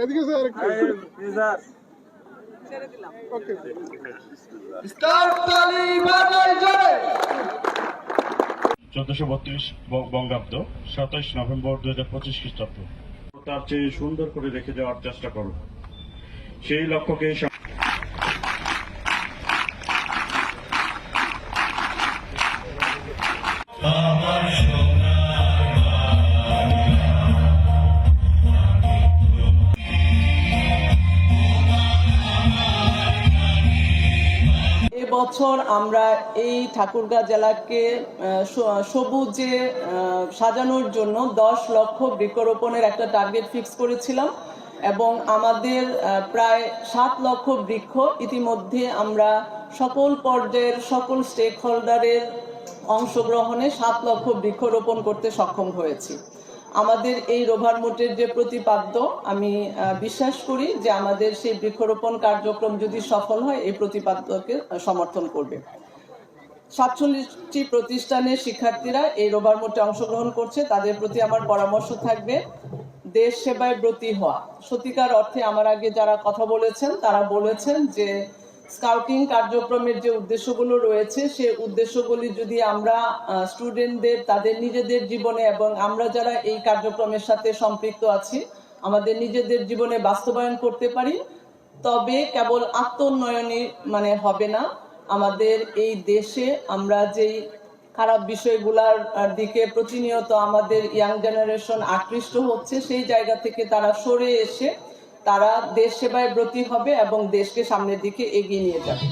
এদিকে স্যার একটু ওকে চোদ্দশো বত্রিশ বঙ্গাব্দ সাতাইশ নভেম্বর দুই হাজার পঁচিশ খ্রিস্টাব্দ। তার চেয়ে সুন্দর করে রেখে যাওয়ার চেষ্টা করো। সেই লক্ষ্যকে এবছর আমরা এই ঠাকুরগাঁ জেলাকে সবুজে সাজানোর জন্য দশ লক্ষ বৃক্ষরোপণের একটা টার্গেট ফিক্স করেছিলাম এবং আমাদের প্রায় সাত লক্ষ বৃক্ষ ইতিমধ্যে আমরা সকল পর্যায়ের সকল স্টেক হোল্ডারের অংশগ্রহণে সাত লক্ষ বৃক্ষরোপণ করতে সক্ষম হয়েছি। আমাদের এই রোভার মোটের যে প্রতিপাদ্য, আমি বিশ্বাস করি যে আমাদের সেই বৃক্ষরোপণ কার্যক্রম যদি সফল হয়, এই প্রতিপাদ্যকে সমর্থন করবে। সাতচল্লিশটি প্রতিষ্ঠানের শিক্ষার্থীরা এই রোভার মোটে অংশগ্রহণ করছে, তাদের প্রতি আমার পরামর্শ থাকবে, দেশ সেবায় ব্রতী হওয়া। সত্যিকার অর্থে আমার আগে যারা কথা বলেছেন, তারা বলেছেন যে স্কাউটিং কার্যক্রমের যে উদ্দেশ্যগুলো রয়েছে সেই উদ্দেশ্যগুলি যদি আমরা স্টুডেন্টদের তাদের নিজেদের জীবনে এবং আমরা যারা এই কার্যক্রমের সাথে সম্পৃক্ত আছি, আমাদের নিজেদের জীবনে বাস্তবায়ন করতে পারি, তবে কেবল আত্মোন্নয়নই মানে হবে না। আমাদের এই দেশে আমরা যেই খারাপ বিষয়গুলার দিকে প্রতিনিয়ত আমাদের ইয়াং জেনারেশন আকৃষ্ট হচ্ছে, সেই জায়গা থেকে তারা সরে এসে তারা দেশ সেবায় ব্রতী হবে এবং দেশকে সামনের দিকে এগিয়ে নিয়ে যাবে।